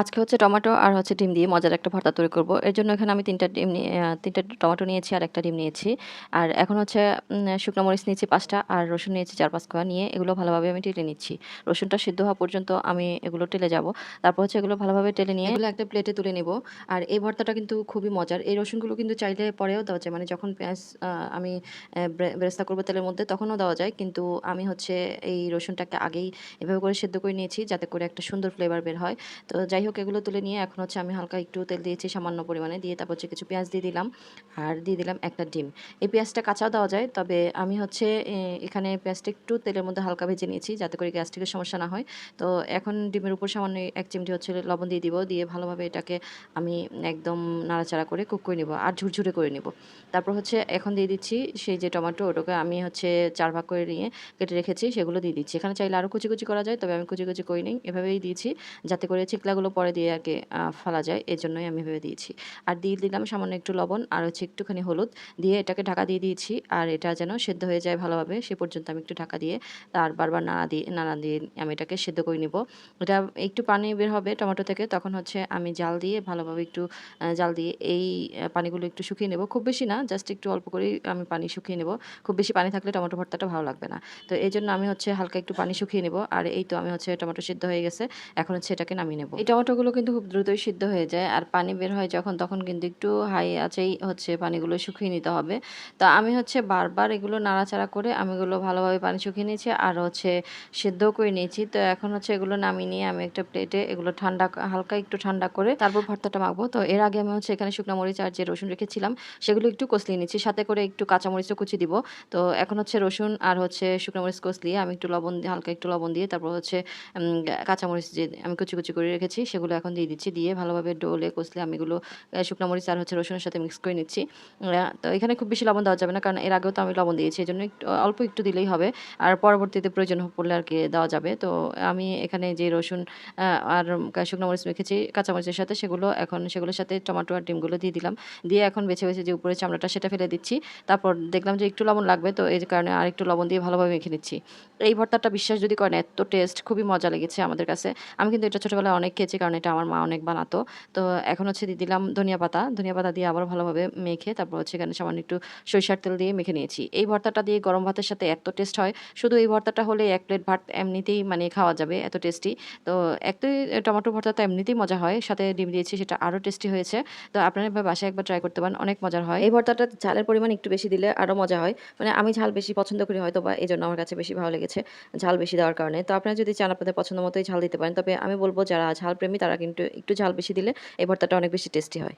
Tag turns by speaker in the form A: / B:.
A: আজকে হচ্ছে টমেটো আর হচ্ছে ডিম দিয়ে মজার একটা ভর্তা তৈরি করব। এর জন্য এখানে আমি তিনটা ডিম তিনটা টমেটো নিয়েছি আর একটা ডিম নিয়েছি। আর এখন হচ্ছে শুকনো মরিচ নিয়েছি পাঁচটা আর রসুন নিয়েছি চার পাঁচ কোয়া। নিয়ে এগুলো ভালোভাবে আমি টেলে নিচ্ছি। রসুনটা সিদ্ধ হওয়া পর্যন্ত আমি এগুলো টেলে যাব। তারপর হচ্ছে এগুলো ভালোভাবে টেলে নিয়ে এগুলো একটা প্লেটে তুলে নেব। আর এই ভর্তাটা কিন্তু খুবই মজার। এই রসুনগুলো কিন্তু চাইলে পরেও দেওয়া যায়। মানে যখন পেঁয়াজ আমি আহ, বে- বেরেস্তা করব তেলের মধ্যে তখনও দেওয়া যায়। কিন্তু আমি হচ্ছে এই রসুনটাকে আগেই এভাবে করে সেদ্ধ করে নিয়েছি যাতে করে একটা সুন্দর ফ্লেভার বের হয়। তো যাই হোক এগুলো তুলে নিয়ে এখন হচ্ছে আমি হালকা একটু তেল দিয়েছি সামান্য পরিমাণে। দিয়ে তারপর হচ্ছে কিছু পেঁয়াজ দিয়ে দিলাম আর দিয়ে দিলাম একটা ডিম। এই পেঁয়াজটা কাঁচাও দেওয়া যায়, তবে আমি হচ্ছে এখানে পেঁয়াজটা একটু তেলের মধ্যে হালকা ভেজে নিয়েছি যাতে করে গ্যাস্ট্রিকের সমস্যা না হয়। তো এখন ডিমের উপর সামান্য এক চিমটি হচ্ছে লবণ দিয়ে দিব, দিয়ে ভালোভাবে এটাকে আমি একদম নাড়াচাড়া করে কুক করে নিব আর ঝুরঝুরে করে নিব। তারপর হচ্ছে এখন দিয়ে দিচ্ছি সেই যে টমেটো, ওটাকে আমি হচ্ছে চার ভাগ করে নিয়ে কেটে রেখেছি, সেগুলো দিয়ে দিচ্ছি। এখানে চাইলে আরও কুচি কুচি করা যায়, তবে আমি কুচি কুচি করি নিই এভাবেই দিয়েছি যাতে করে চিকলাগুলো পরে দিয়ে আর কি ফেলা যায়। এই জন্যই আমি ভেবে দিয়েছি। আর দিয়ে দিলাম সামান্য একটু লবণ আর হচ্ছে একটুখানি হলুদ। দিয়ে এটাকে ঢাকা দিয়ে দিয়েছি আর এটা যেন সেদ্ধ হয়ে যায় ভালোভাবে, সে পর্যন্ত আমি একটু ঢাকা দিয়ে আর বারবার নাড়া দিয়ে নাড়া দিয়ে আমি এটাকে সেদ্ধ করে নিব। এটা একটু পানি বের হবে টমেটো থেকে, তখন হচ্ছে আমি জাল দিয়ে ভালোভাবে একটু জাল দিয়ে এই পানিগুলো একটু শুকিয়ে নেব। খুব বেশি না, জাস্ট একটু অল্প করেই আমি পানি শুকিয়ে নেব। খুব বেশি পানি থাকলে টমেটো ভর্তাটা ভালো লাগবে না। তো এই জন্য আমি হচ্ছে হালকা একটু পানি শুকিয়ে নেব। আর এই তো আমি হচ্ছে টমেটো সিদ্ধ হয়ে গেছে। এখন হচ্ছে এটাকে নামিয়ে নেব। এই টমেটোগুলো কিন্তু খুব দ্রুতই সিদ্ধ হয়ে যায়। আর পানি বের হয় যখন, তখন কিন্তু একটু হাই আছেই হচ্ছে পানিগুলো শুকিয়ে নিতে হবে। তো আমি হচ্ছে বারবার এগুলো নাড়াচাড়া করে আমি এগুলো ভালোভাবে পানি শুকিয়ে নিয়েছি আর হচ্ছে সেদ্ধও করে নিয়েছি। তো এখন হচ্ছে এগুলো নামিয়ে নিয়ে আমি একটা প্লেটে এগুলো ঠান্ডা হালকা একটু ঠান্ডা করে তারপর ভর্তাটা মাখবো। তো এর আগে আমি হচ্ছে এখানে শুকনো মরিচ আর যে রসুন রেখেছিলাম, সেগুলো একটু কষলিয়ে নিচ্ছি। সাথে করে একটু কাঁচামরিচও কুচি দিব। তো এখন হচ্ছে রসুন আর হচ্ছে শুকনো মরিচ কষলিয়ে আমি একটু লবণ হালকা একটু লবণ দিয়ে তারপর হচ্ছে কাঁচামরিচ যে আমি কুচি কুচি করে রেখেছি সেগুলো এখন দিয়ে দিচ্ছি। দিয়ে ভালোভাবে ডোলে, কষলে আমি এগুলো শুকনো মরিচ, আর হচ্ছে রসুনের সাথে মিক্স করে নিচ্ছি। তো এখানে খুব বেশি লবণ দেওয়া যাবে না, কারণ এর আগেও তো আমি লবণ দিয়েছি এই জন্য একটু, অল্প একটু দিলেই হবে। আর পরবর্তীতে প্রয়োজন পড়লে আর কি দেওয়া যাবে। তো আমি এখানে যে রসুন আর শুকনো মরিচ মেখেছি কাঁচামরিচের সাথে, সেগুলো এখন, সেগুলোর সাথে টমেটো আর ডিমগুলো দিয়ে দিলাম। দিয়ে এখন বেছে বেছে যে উপরে চামড়াটা, সেটা ফেলে দিচ্ছি। তারপর দেখলাম যে একটু লবণ লাগবে, তো এই কারণে আর একটু লবণ দিয়ে ভালোভাবে মেখে নিচ্ছি। এই ভর্তাটা বিশ্বাস যদি করেন, এত টেস্ট খুবই মজা লেগেছে আমাদের কাছে। আমি কিন্তু এটা ছোটোবেলায় অনেক খেয়েছি। কারণ এটা আমার মা অনেক বানাতো। তো এখন হচ্ছে দিয়ে দিলাম ধনিয়া পাতা। ধনিয়া পাতা দিয়ে আবার ভালোভাবে মেখে তারপর হচ্ছে এখানে সামান্য একটু সরিষার তেল দিয়ে মেখে নিয়েছি। এই ভর্তাটা দিয়ে গরম ভাতের সাথে এত টেস্ট হয়। শুধু এই ভর্তাটা হলে এক প্লেট ভাত এমনিতেই মানে খাওয়া যাবে, এত টেস্টি। তো এক তো টমেটো ভর্তা তো এমনিতেই মজা হয়। সাথে ডিম দিয়েছি, সেটা আরও টেস্টি হয়েছে। তো আপনারা বাসায় একবার ট্রাই করতে পারেন, অনেক মজার হয়। এই ভর্তাটা ঝালের পরিমাণ একটু বেশি দিলে আরও মজা হয়। মানে আমি ঝাল বেশি পছন্দ করি হয়তো বা এই জন্য আমার কাছে বেশি ভালো লেগেছে ঝাল বেশি দেওয়ার কারণে। তো আপনারা যদি চান আপনাদের পছন্দ মতোই ঝাল দিতে পারেন, তবে আমি বলব যারা ঝাল প্রেমী তারা কিন্তু একটু ঝাল বেশি দিলে এই ভর্তাটা অনেক বেশি টেস্টি হয়।